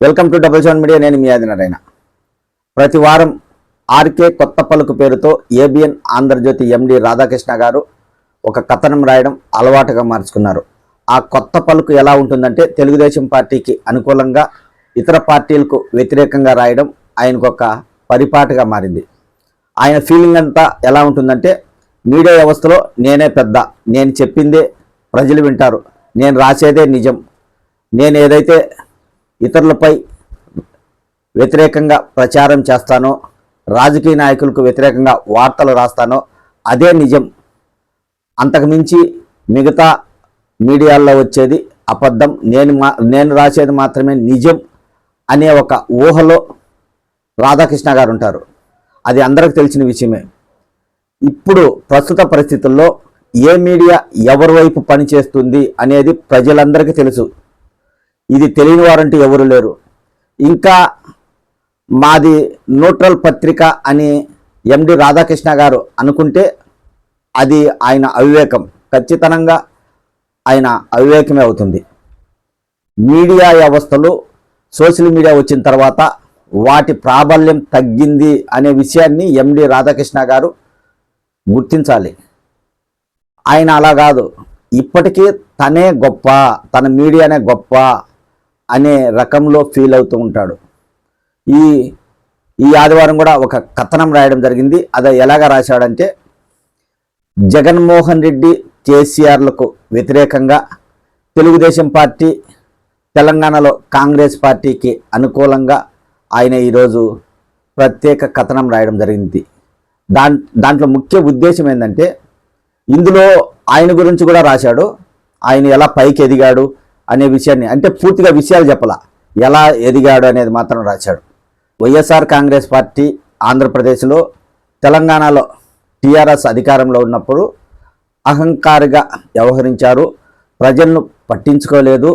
Welcome to double seven media నేను మీ ఆదినారాయణ. ప్రతి వారం ఆర్కే కొత్త పలుకు పేరుతో ఏబిఎన్ ఆంధ్రజ్యోతి ఎండి రాధాకృష్ణ గారు ఒక కథనం రాయడం అలవాటుగా మార్చుకున్నారు. ఆ కొత్త పలుకు ఎలా ఉంటుందంటే తెలుగుదేశం పార్టీకి అనుకూలంగా ఇతర పార్టీలకు వ్యతిరేకంగా రాయడం ఆయనకు ఒక పరిపాటుగా మారింది. ఆయన ఫీలింగ్ అంతా ఎలా ఉంటుందంటే మీడియా వ్యవస్థలో నేనే పెద్ద నేను చెప్పిందే ప్రజలు వింటారు నేను రాసేదే నిజం నేను ఏదైతే ఇతరులపై వ్యతిరేకంగా ప్రచారం చేస్తానో రాజకీయ నాయకులకు వ్యతిరేకంగా వార్తలు రాస్తానో అదే నిజం. అంతకుమించి మిగతా మీడియాల్లో వచ్చేది అబద్ధం. నేను మా నేను రాసేది మాత్రమే నిజం అనే ఒక ఊహలో రాధాకృష్ణ గారు ఉంటారు. అది అందరికి తెలిసిన విషయమే. ఇప్పుడు ప్రస్తుత పరిస్థితుల్లో ఏ మీడియా ఎవరి వైపు పనిచేస్తుంది అనేది ప్రజలందరికీ తెలుసు. ఇది తెలియని వారంటూ ఎవరు లేరు. ఇంకా మాది న్యూట్రల్ పత్రిక అని ఎండి రాధాకృష్ణ గారు అనుకుంటే అది ఆయన అవివేకం. ఖచ్చితంగా ఆయన అవివేకమే అవుతుంది. మీడియా వ్యవస్థలు సోషల్ మీడియా వచ్చిన తర్వాత వాటి ప్రాబల్యం తగ్గింది అనే విషయాన్ని ఎండి రాధాకృష్ణ గారు గుర్తించాలి. ఆయన అలా కాదు. ఇప్పటికీ తనే గొప్ప తన మీడియానే గొప్ప అనే రకంలో ఫీల్ అవుతూ ఉంటాడు. ఈ ఈ ఆదివారం కూడా ఒక కథనం రాయడం జరిగింది. అది ఎలాగ రాశాడంటే జగన్మోహన్ రెడ్డి కేసీఆర్లకు వ్యతిరేకంగా తెలుగుదేశం పార్టీ తెలంగాణలో కాంగ్రెస్ పార్టీకి అనుకూలంగా ఆయన ఈరోజు ప్రత్యేక కథనం రాయడం జరిగింది. దాం దాంట్లో ముఖ్య ఉద్దేశం ఏంటంటే ఇందులో ఆయన గురించి కూడా రాశాడు. ఆయన ఎలా పైకి ఎదిగాడు అనే విషయాన్ని అంటే పూర్తిగా విషయాలు చెప్పలా? ఎలా ఎదిగాడు అనేది మాత్రం రాశాడు. వైఎస్ఆర్ కాంగ్రెస్ పార్టీ ఆంధ్రప్రదేశ్లో తెలంగాణలో టీఆర్ఎస్ అధికారంలో ఉన్నప్పుడు అహంకారిగా వ్యవహరించారు. ప్రజలను పట్టించుకోలేదు.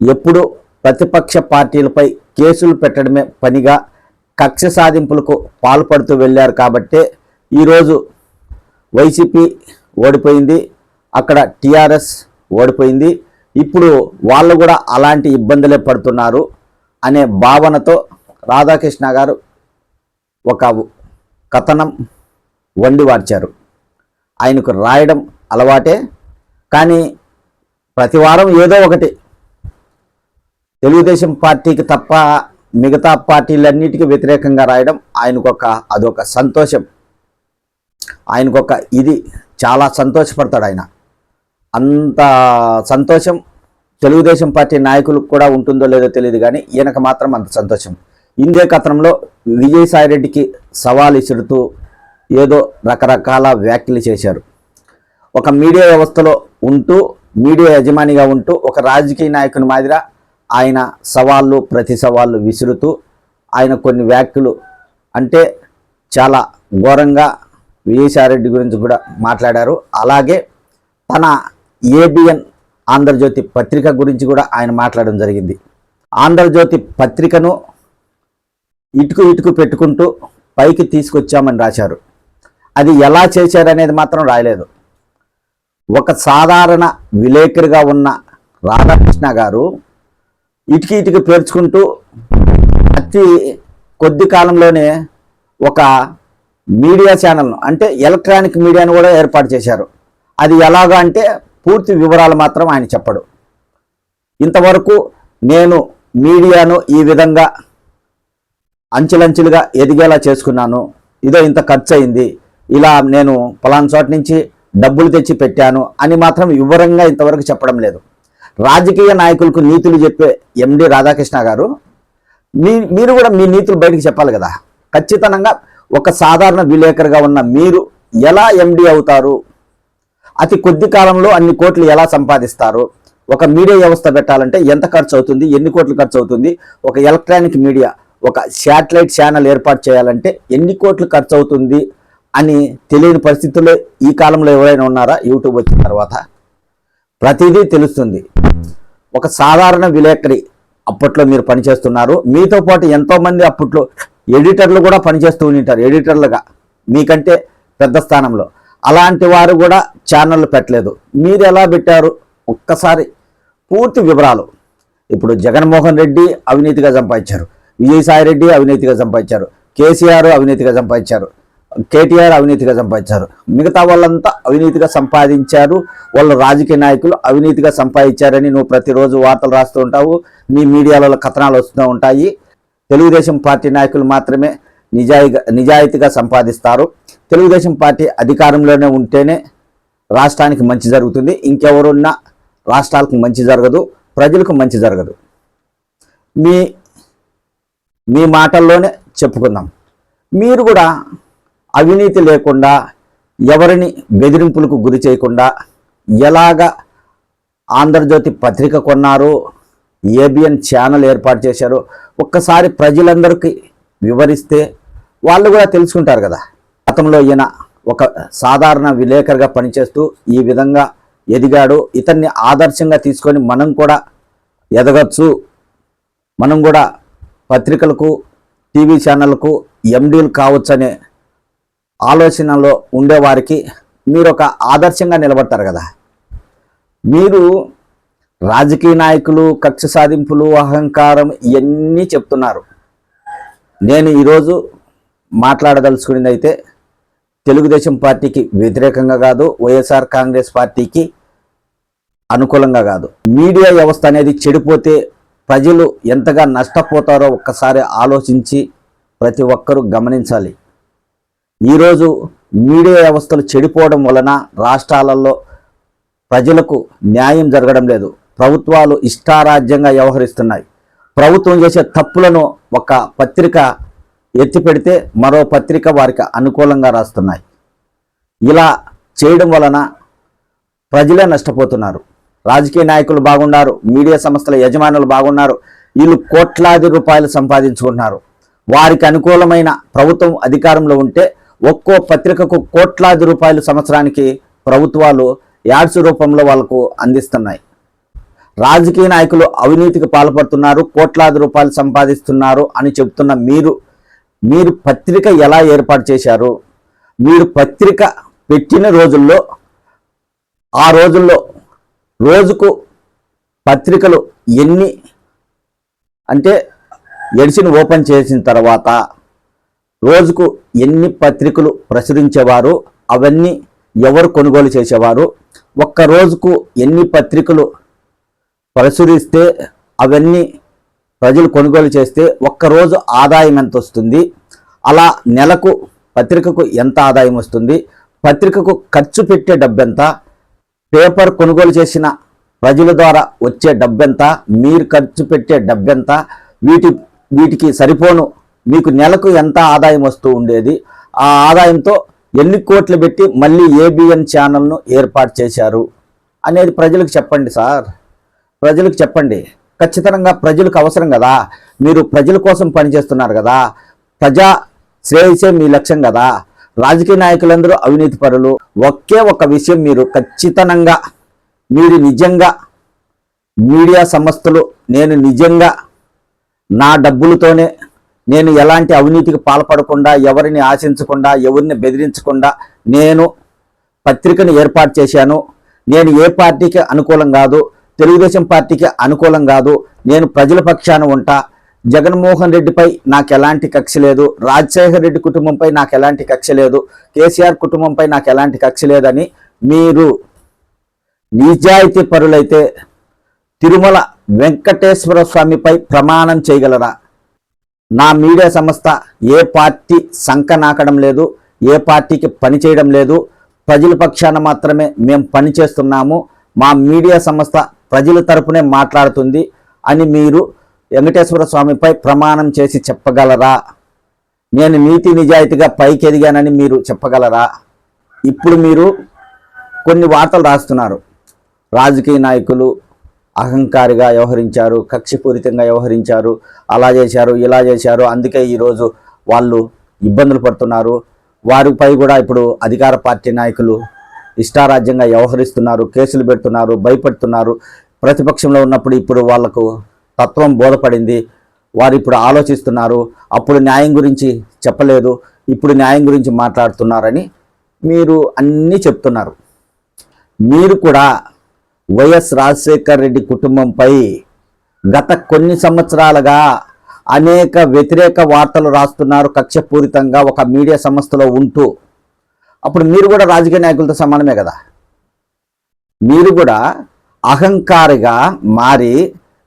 ఎప్పుడు ప్రతిపక్ష పార్టీలపై కేసులు పెట్టడమే పనిగా కక్ష సాధింపులకు పాల్పడుతూ వెళ్ళారు కాబట్టే ఈరోజు వైసీపీ ఓడిపోయింది. అక్కడ టీఆర్ఎస్ ఓడిపోయింది. ఇప్పుడు వాళ్ళు కూడా అలాంటి ఇబ్బందులే పడుతున్నారు అనే భావనతో రాధాకృష్ణ గారు ఒక కథనం వండి వార్చారు ఆయనకు రాయడం అలవాటే కానీ ప్రతి వారం ఏదో ఒకటి. తెలుగుదేశం పార్టీకి తప్ప మిగతా పార్టీలన్నిటికీ వ్యతిరేకంగా రాయడం ఆయనకొక అదొక సంతోషం. ఆయనకొక ఇది చాలా సంతోషపడతాడు ఆయన. అంత సంతోషం తెలుగుదేశం పార్టీ నాయకులకు కూడా ఉంటుందో లేదో తెలియదు కానీ ఈయనకు మాత్రం అంత సంతోషం. ఇందే కథనంలో విజయసాయిరెడ్డికి సవాల్ ఇసురుతూ ఏదో రకరకాల వ్యాఖ్యలు చేశారు. ఒక మీడియా వ్యవస్థలో ఉంటూ మీడియా యజమానిగా ఉంటూ ఒక రాజకీయ నాయకుని మాదిర ఆయన సవాళ్ళు ప్రతి సవాళ్ళు విసురుతూ ఆయన కొన్ని వ్యాఖ్యలు అంటే చాలా ఘోరంగా విజయసాయిరెడ్డి గురించి కూడా మాట్లాడారు. అలాగే తన ఏబిఎన్ ఆంధ్రజ్యోతి పత్రిక గురించి కూడా ఆయన మాట్లాడడం జరిగింది. ఆంధ్రజ్యోతి పత్రికను ఇటుకు ఇటుకు పెట్టుకుంటూ పైకి తీసుకొచ్చామని రాశారు. అది ఎలా చేశారనేది మాత్రం రాయలేదు. ఒక సాధారణ విలేకరిగా ఉన్న రాధాకృష్ణ గారు ఇటుకి ఇటుకి పేర్చుకుంటూ అతి కొద్ది కాలంలోనే ఒక మీడియా ఛానల్ను అంటే ఎలక్ట్రానిక్ మీడియాను కూడా ఏర్పాటు చేశారు. అది ఎలాగా అంటే పూర్తి వివరాలు మాత్రం ఆయన చెప్పడు. ఇంతవరకు నేను మీడియాను ఈ విధంగా అంచెలంచెలుగా ఎదిగేలా చేసుకున్నాను. ఇదో ఇంత ఖర్చు అయింది ఇలా నేను పలానా చోట నుంచి డబ్బులు తెచ్చి పెట్టాను అని మాత్రం వివరంగా ఇంతవరకు చెప్పడం లేదు. రాజకీయ నాయకులకు నీతులు చెప్పే ఎండి రాధాకృష్ణ గారు మీ మీరు కూడా మీ నీతులు బయటకు చెప్పాలి కదా. ఖచ్చితంగా ఒక సాధారణ విలేకరుగా ఉన్న మీరు ఎలా ఎండి అవుతారు? అతి కొద్ది కాలంలో అన్ని కోట్లు ఎలా సంపాదిస్తారు? ఒక మీడియా వ్యవస్థ పెట్టాలంటే ఎంత ఖర్చు అవుతుంది? ఎన్ని కోట్లు ఖర్చు అవుతుంది? ఒక ఎలక్ట్రానిక్ మీడియా ఒక శాటిలైట్ ఛానల్ ఏర్పాటు చేయాలంటే ఎన్ని కోట్లు ఖర్చు అవుతుంది అని తెలియని పరిస్థితుల్లో ఈ కాలంలో ఎవరైనా ఉన్నారా? యూట్యూబ్ వచ్చిన తర్వాత. ప్రతిదీ తెలుస్తుంది. ఒక సాధారణ విలేకరి అప్పట్లో మీరు పనిచేస్తున్నారు. మీతో పాటు ఎంతోమంది అప్పట్లో ఎడిటర్లు కూడా పనిచేస్తూ ఉంటారు. ఎడిటర్లుగా మీకంటే పెద్ద స్థానంలో. అలాంటి వారు కూడా ఛానళ్ళు పెట్టలేదు. మీరు ఎలా పెట్టారు? ఒక్కసారి పూర్తి వివరాలు. ఇప్పుడు జగన్మోహన్ రెడ్డి అవినీతిగా సంపాదించారు. విజయసాయి రెడ్డి అవినీతిగా సంపాదించారు. కేసీఆర్ అవినీతిగా సంపాదించారు. కేటీఆర్ అవినీతిగా సంపాదించారు. మిగతా వాళ్ళంతా అవినీతిగా సంపాదించారు. వాళ్ళు రాజకీయ నాయకులు అవినీతిగా సంపాదించారని నువ్వు ప్రతిరోజు వార్తలు రాస్తూ ఉంటావు. నీ మీడియాలలో కథనాలు వస్తూ ఉంటాయి. తెలుగుదేశం పార్టీ నాయకులు మాత్రమే నిజాయిగా నిజాయితీగా సంపాదిస్తారు. తెలుగుదేశం పార్టీ అధికారంలోనే ఉంటేనే రాష్ట్రానికి మంచి జరుగుతుంది. ఇంకెవరున్నా రాష్ట్రాలకు మంచి జరగదు ప్రజలకు మంచి జరగదు. మీ మీ మాటల్లోనే చెప్పుకుందాం. మీరు కూడా అవినీతి లేకుండా ఎవరిని బెదిరింపులకు గురి చేయకుండా ఎలాగ ఆంధ్రజ్యోతి పత్రిక కొన్నారు ఏబిఎన్ ఛానల్ ఏర్పాటు చేశారు ఒక్కసారి ప్రజలందరికీ వివరిస్తే వాళ్ళు కూడా తెలుసుకుంటారు కదా. గతంలో ఈయన ఒక సాధారణ విలేకరుగా పనిచేస్తూ ఈ విధంగా ఎదిగాడు. ఇతన్ని ఆదర్శంగా తీసుకొని మనం కూడా ఎదగచ్చు. మనం కూడా పత్రికలకు టీవీ ఛానళ్ళకు ఎండీలు కావచ్చనే ఆలోచనలో ఉండేవారికి మీరు ఒక ఆదర్శంగా నిలబడతారు కదా. మీరు రాజకీయ నాయకులు కక్ష సాధింపులు అహంకారం ఇవన్నీ చెప్తున్నారు. నేను ఈరోజు మాట్లాడదలుచుకున్నది అయితే తెలుగుదేశం పార్టీకి వ్యతిరేకంగా కాదు వైఎస్ఆర్ కాంగ్రెస్ పార్టీకి అనుకూలంగా కాదు. మీడియా వ్యవస్థ అనేది చెడిపోతే ప్రజలు ఎంతగా నష్టపోతారో ఒక్కసారి ఆలోచించి ప్రతి ఒక్కరూ గమనించాలి. ఈరోజు మీడియా వ్యవస్థలు చెడిపోవడం వలన రాష్ట్రాలలో ప్రజలకు న్యాయం జరగడం లేదు. ప్రభుత్వాలు ఇష్టారాజ్యంగా వ్యవహరిస్తున్నాయి. ప్రభుత్వం చేసే తప్పులను ఒక పత్రిక ఎత్తిపెడితే మరో పత్రిక వారికి అనుకూలంగా రాస్తున్నాయి. ఇలా చేయడం వలన ప్రజలే నష్టపోతున్నారు. రాజకీయ నాయకులు బాగున్నారు మీడియా సంస్థల యజమానులు బాగున్నారు వీళ్ళు కోట్లాది రూపాయలు సంపాదించుకున్నారు వారికి అనుకూలమైన ప్రభుత్వం అధికారంలో ఉంటే ఒక్కో పత్రికకు కోట్లాది రూపాయలు సంవత్సరానికి ప్రభుత్వాలు యాడ్స్ రూపంలో వాళ్ళకు అందిస్తున్నాయి. రాజకీయ నాయకులు అవినీతికి పాల్పడుతున్నారు కోట్లాది రూపాయలు సంపాదిస్తున్నారు అని చెప్తున్న మీరు మీరు పత్రిక ఎలా ఏర్పాటు చేశారు? మీరు పత్రిక పెట్టిన రోజుల్లో ఆ రోజుల్లో రోజుకు పత్రికలు ఎన్ని అంటే ఎడిషన్ ఓపెన్ చేసిన తర్వాత రోజుకు ఎన్ని పత్రికలు ప్రచురించేవారు? అవన్నీ ఎవరు కొనుగోలు చేసేవారు? ఒక్క రోజుకు ఎన్ని పత్రికలు ప్రచురిస్తే అవన్నీ ప్రజలు కొనుగోలు చేస్తే ఒక్కరోజు ఆదాయం ఎంత వస్తుంది? అలా నెలకు పత్రికకు ఎంత ఆదాయం వస్తుంది? పత్రికకు ఖర్చు పెట్టే డబ్బెంత? పేపర్ కొనుగోలు చేసిన ప్రజల ద్వారా వచ్చే డబ్బెంత? మీరు ఖర్చు పెట్టే డబ్బెంత? వీటి వీటికి సరిపోను. మీకు నెలకు ఎంత ఆదాయం వస్తూ ఉండేది? ఆ ఆదాయంతో ఎన్ని కోట్లు పెట్టి మళ్ళీ ఏబిఎన్ ఛానల్ను ఏర్పాటు చేశారు? అనేది ప్రజలకు చెప్పండి సార్. ప్రజలకు చెప్పండి. ఖచ్చితంగా ప్రజలకు అవసరం కదా? మీరు ప్రజల కోసం పనిచేస్తున్నారు కదా? ప్రజా శ్రేయసే మీ లక్ష్యం కదా? రాజకీయ నాయకులందరూ అవినీతి పరులు. ఒకే ఒక విషయం మీరు ఖచ్చితంగా మీరు నిజంగా మీడియా సంస్థలు నేను నిజంగా నా డబ్బులతోనే నేను ఎలాంటి అవినీతికి పాల్పడకుండా ఎవరిని ఆశించకుండా ఎవరిని బెదిరించకుండా నేను పత్రికను ఏర్పాటు చేశాను. నేను ఏ పార్టీకి అనుకూలం కాదు. తెలుగుదేశం పార్టీకి అనుకూలం కాదు. నేను ప్రజల పక్షాన ఉంటా. జగన్మోహన్ రెడ్డిపై నాకు ఎలాంటి కక్ష లేదు. రాజశేఖర రెడ్డి కుటుంబంపై నాకు ఎలాంటి కక్ష లేదు. కేసీఆర్ కుటుంబంపై నాకు ఎలాంటి కక్ష లేదని మీరు నిజాయితీ పరులైతే తిరుమల వెంకటేశ్వర స్వామిపై ప్రమాణం చేయగలరా? నా మీడియా సంస్థ ఏ పార్టీ సంక నాకడం లేదు. ఏ పార్టీకి పని చేయడం లేదు. ప్రజల పక్షాన మాత్రమే మేము పని చేస్తున్నాము. మా మీడియా సంస్థ ప్రజల తరపునే మాట్లాడుతుంది అని మీరు వెంకటేశ్వర స్వామిపై ప్రమాణం చేసి చెప్పగలరా? నేను నీతి నిజాయితీగా పైకి ఎదిగానని మీరు చెప్పగలరా? ఇప్పుడు మీరు కొన్ని వార్తలు రాస్తున్నారు. రాజకీయ నాయకులు అహంకారిగా వ్యవహరించారు కక్షపూరితంగా వ్యవహరించారు అలా చేశారు ఇలా చేశారు. అందుకే ఈరోజు వాళ్ళు ఇబ్బందులు పడుతున్నారు. వారిపై కూడా ఇప్పుడు అధికార పార్టీ నాయకులు ఇష్టారాజ్యంగా వ్యవహరిస్తున్నారు కేసులు పెడుతున్నారు భయపెడుతున్నారు. ప్రతిపక్షంలో ఉన్నప్పుడు ఇప్పుడు వాళ్ళకు తత్వం బోధపడింది. వారు ఇప్పుడు ఆలోచిస్తున్నారు. అప్పుడు న్యాయం గురించి చెప్పలేదు. ఇప్పుడు న్యాయం గురించి మాట్లాడుతున్నారని మీరు అన్నీ చెప్తున్నారు. మీరు కూడా వైఎస్ రాజశేఖర్ రెడ్డి కుటుంబంపై గత కొన్ని సంవత్సరాలుగా అనేక వ్యతిరేక వార్తలు రాస్తున్నారు. కక్షపూరితంగా ఒక మీడియా సంస్థలో ఉంటూ అప్పుడు మీరు కూడా రాజకీయ నాయకులతో సమానమే కదా? మీరు కూడా అహంకారిగా మారి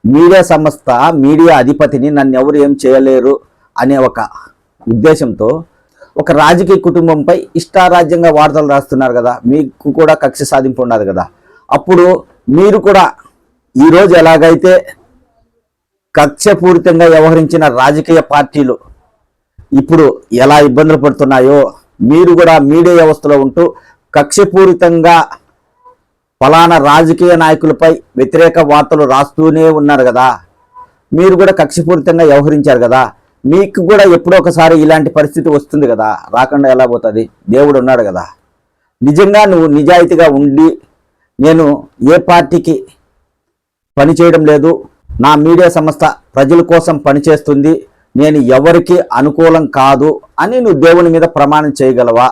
మీడియా సంస్థ మీడియా అధిపతిని నన్ను ఎవరు ఏం చేయలేరు అనే ఒక ఉద్దేశంతో ఒక రాజకీయ కుటుంబంపై ఇష్టారాజ్యంగా వార్తలు రాస్తున్నారు కదా? మీకు కూడా కక్ష సాధింపు ఉండదు కదా? అప్పుడు మీరు కూడా ఈరోజు ఎలాగైతే కక్షపూరితంగా వ్యవహరించిన రాజకీయ పార్టీలు ఇప్పుడు ఎలా ఇబ్బందులు పడుతున్నాయో మీరు కూడా మీడియా వ్యవస్థలో ఉంటూ కక్షపూరితంగా ఫలానా రాజకీయ నాయకులపై వ్యతిరేక వార్తలు రాస్తూనే ఉన్నారు కదా. మీరు కూడా కక్షపూరితంగా వ్యవహరించారు కదా. మీకు కూడా ఎప్పుడో ఒకసారి ఇలాంటి పరిస్థితి వస్తుంది కదా. రాకుండా ఎలా పోతుంది? దేవుడు ఉన్నాడు కదా. నిజంగా నువ్వు నిజాయితీగా ఉండి నేను ఏ పార్టీకి పనిచేయడం లేదు. నా మీడియా సంస్థ ప్రజల కోసం పనిచేస్తుంది. నేను ఎవరికి అనుకూలం కాదు అని నువ్వు దేవుని మీద ప్రమాణం చేయగలవా?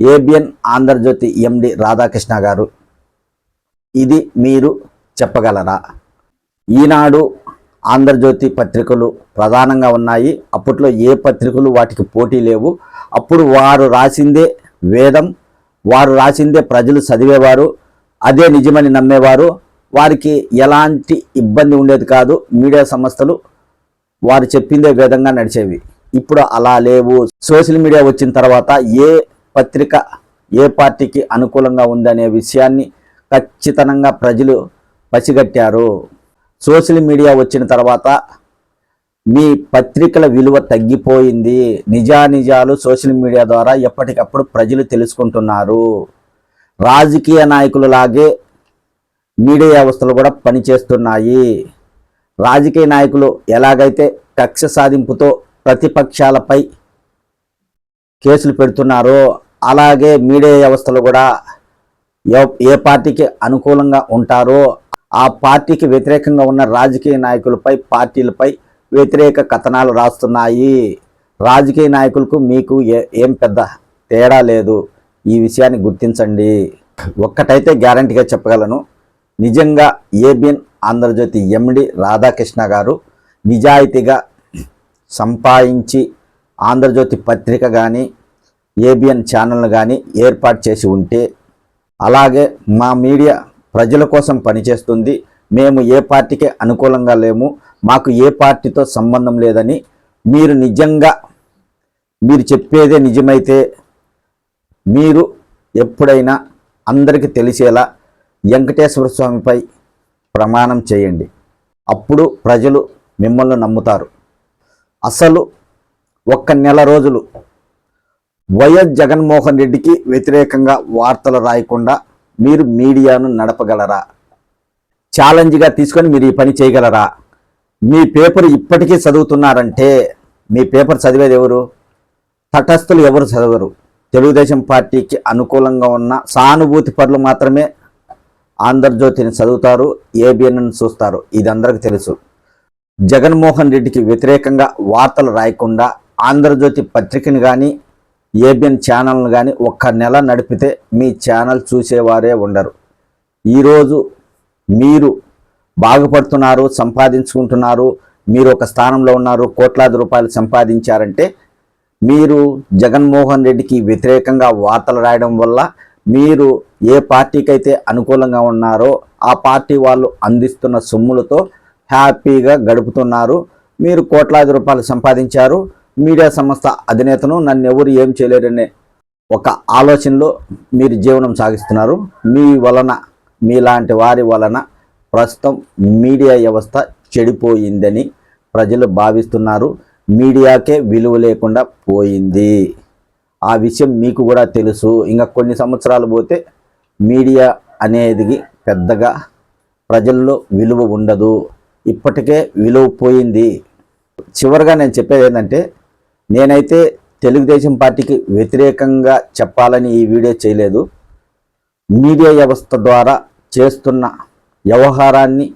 ఏబిఎన్ ఆంధ్రజ్యోతి ఎండి రాధాకృష్ణ గారు. ఇది మీరు చెప్పగలరా? ఈనాడు ఆంధ్రజ్యోతి పత్రికలు ప్రధానంగా ఉన్నాయి. అప్పట్లో ఏ పత్రికలు వాటికి పోటీ లేవు. అప్పుడు వారు రాసిందే వేదం. వారు రాసిందే ప్రజలు చదివేవారు. అదే నిజమని నమ్మేవారు. వారికి ఎలాంటి ఇబ్బంది ఉండేది కాదు. మీడియా సంస్థలు వారు చెప్పిందే విధంగా నడిచేవి. ఇప్పుడు అలా లేవు. సోషల్ మీడియా వచ్చిన తర్వాత ఏ పత్రిక ఏ పార్టీకి అనుకూలంగా ఉందనే విషయాన్ని ఖచ్చితంగా ప్రజలు పసిగట్టారు. సోషల్ మీడియా వచ్చిన తర్వాత మీ పత్రికల విలువ తగ్గిపోయింది. నిజానిజాలు సోషల్ మీడియా ద్వారా ఎప్పటికప్పుడు ప్రజలు తెలుసుకుంటున్నారు. రాజకీయ నాయకులు లాగే మీడియా వ్యవస్థలు కూడా పనిచేస్తున్నాయి. రాజకీయ నాయకులు ఎలాగైతే కక్ష సాధింపుతో ప్రతిపక్షాలపై కేసులు పెడుతున్నారో అలాగే మీడియా వ్యవస్థలు కూడా ఏ పార్టీకి అనుకూలంగా ఉంటారో ఆ పార్టీకి వ్యతిరేకంగా ఉన్న రాజకీయ నాయకులపై పార్టీలపై వ్యతిరేక కథనాలు రాస్తున్నాయి. రాజకీయ నాయకులకు మీకు ఏం పెద్ద తేడా లేదు. ఈ విషయాన్ని గుర్తించండి. ఒక్కటైతే గ్యారంటీగా చెప్పగలను. నిజంగా ఏబిఎన్ ఆంధ్రజ్యోతి ఎండి రాధాకృష్ణ గారు నిజాయితీగా సంపాదించి ఆంధ్రజ్యోతి పత్రిక కానీ ఏబిఎన్ ఛానల్ కానీ ఏర్పాటు చేసి ఉంటే అలాగే మా మీడియా ప్రజల కోసం పనిచేస్తుంది. మేము ఏ పార్టీకి అనుకూలంగా లేము. మాకు ఏ పార్టీతో సంబంధం లేదని మీరు నిజంగా మీరు చెప్పేదే నిజమైతే మీరు ఎప్పుడైనా అందరికీ తెలిసేలా వెంకటేశ్వర స్వామిపై ప్రమాణం చేయండి. అప్పుడు ప్రజలు మిమ్మల్ని నమ్ముతారు. అసలు ఒక్క నెల రోజులు వైఎస్ జగన్మోహన్ రెడ్డికి వ్యతిరేకంగా వార్తలు రాయకుండా మీరు మీడియాను నడపగలరా? ఛాలెంజ్గా తీసుకొని మీరు ఈ పని చేయగలరా? మీ పేపర్ ఇప్పటికీ చదువుతున్నారంటే మీ పేపర్ చదివేది ఎవరు? తటస్థులు ఎవరు చదవరు? తెలుగుదేశం పార్టీకి అనుకూలంగా ఉన్న సానుభూతి పరులు మాత్రమే ఆంధ్రజ్యోతిని చదువుతారు ఏబిఎన్ చూస్తారు. ఇది అందరికీ తెలుసు. జగన్మోహన్ రెడ్డికి వ్యతిరేకంగా వార్తలు రాయకుండా ఆంధ్రజ్యోతి పత్రికని కానీ ఏబిఎన్ ఛానల్ను కానీ ఒక్క నెల నడిపితే మీ ఛానల్ చూసేవారే ఉండరు. ఈరోజు మీరు బాగుపడుతున్నారు సంపాదించుకుంటున్నారు మీరు ఒక స్థానంలో ఉన్నారు కోట్లాది రూపాయలు సంపాదించారంటే మీరు జగన్మోహన్ రెడ్డికి వ్యతిరేకంగా వార్తలు రాయడం వల్ల మీరు ఏ పార్టీకైతే అనుకూలంగా ఉన్నారో ఆ పార్టీ వాళ్ళు అందిస్తున్న సొమ్ములతో హ్యాపీగా గడుపుతున్నారు. మీరు కోట్లాది రూపాయలు సంపాదించారు. మీడియా సంస్థ అధినేతను నన్ను ఎవరు ఏం చేయలేరనే ఒక ఆలోచనలో మీరు జీవనం సాగిస్తున్నారు. మీ వలన మీలాంటి వారి వలన ప్రస్తుతం మీడియా వ్యవస్థ చెడిపోయిందని ప్రజలు భావిస్తున్నారు. మీడియాకే విలువ లేకుండా పోయింది. ఆ విషయం మీకు కూడా తెలుసు. ఇంకా కొన్ని సంవత్సరాలు పోతే మీడియా అనేది పెద్దగా ప్రజల్లో విలువ ఉండదు. ఇప్పటికే విలువ పోయింది. చివరిగా నేను చెప్పేది ఏంటంటే నేనైతే తెలుగుదేశం పార్టీకి వ్యతిరేకంగా చెప్పాలని ఈ వీడియో చేయలేదు. మీడియా వ్యవస్థ ద్వారా చేస్తున్న వ్యవహారాన్ని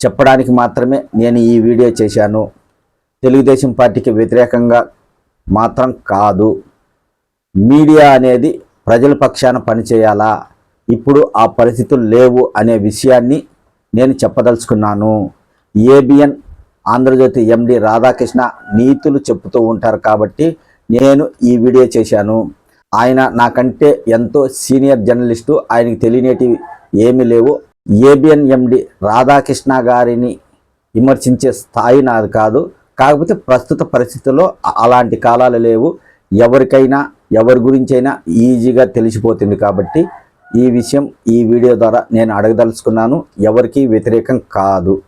చెప్పడానికి మాత్రమే నేను ఈ వీడియో చేశాను. తెలుగుదేశం పార్టీకి వ్యతిరేకంగా మాత్రం కాదు. మీడియా అనేది ప్రజల పక్షాన పనిచేయాలా? ఇప్పుడు ఆ పరిస్థితులు లేవు అనే విషయాన్ని నేను చెప్పదలుచుకున్నాను. ఏబిఎన్ ఆంధ్రజ్యోతి ఎండి రాధాకృష్ణ నీతులు చెప్తూ ఉంటారు కాబట్టి నేను ఈ వీడియో చేశాను. ఆయన నాకంటే ఎంతో సీనియర్ జర్నలిస్టు ఆయనకి తెలియనేటివి ఏమీ లేవు. ఏబిఎన్ ఎండి రాధాకృష్ణ గారిని విమర్శించే స్థాయి నాది కాదు. కాకపోతే ప్రస్తుత పరిస్థితుల్లో అలాంటి కాలాలు లేవు. ఎవరికైనా ఎవరి గురించైనా ఈజీగా తెలిసిపోతుంది కాబట్టి ఈ విషయం ఈ వీడియో ద్వారా నేను అడగదలుచుకున్నాను. ఎవరికీ వ్యతిరేకం కాదు.